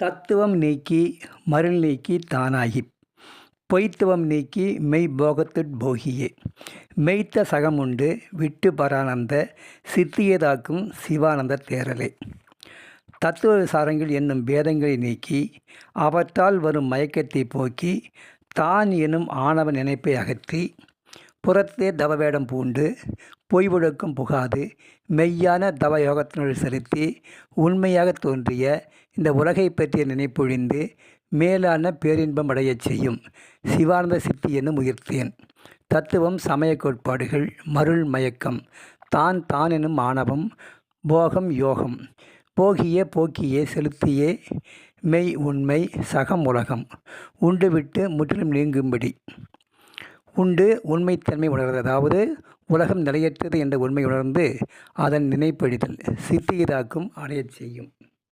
தத்துவம் நீக்கி மருள் நீக்கி தானாகிப். பொய்த்துவம் நீக்கி மெய் போகத்துட் போகியே. மெய்த்த சகமுண்டு விட்டு பரானந்த சித்தியதாக்கும் சிவானந்த தேரலே தத்துவ விசாரங்கள் என்னும் பேதங்களை நீக்கி அவற்றால் வரும் மயக்கத்தை போக்கி தான் எனும் ஆணவ நினைப்பை அகற்றி புறத்தே தவவேடம் பூண்டு பொய் ஒழுக்கம் புகாது மெய்யான தவ யோகத்தினுள் செலுத்தி உண்மையாக தோன்றிய இந்த உலகை பற்றிய நினைப்பொழிந்து மேலான பேரின்பம் அடையச் செய்யும் சிவானந்த சித்தி என்னும் உயிர்த்தேன். தத்துவம் சமய கோட்பாடுகள் மருள் மயக்கம் தான் தான் எனும் ஆணவம் போகம் யோகம் போகிய போக்கியே செலுத்தியே மெய் உண்மை சகம் உலகம் உண்டுவிட்டு முற்றிலும் நீங்கும்படி. உண்டு. உண்மைத்தன்மை உணர்வது அதாவது உலகம் நிலையற்றது என்ற உண்மை உணர்ந்து அதன் நினைப்பழிதல் சித்தியதாக்கும் அடையச் செய்யும்.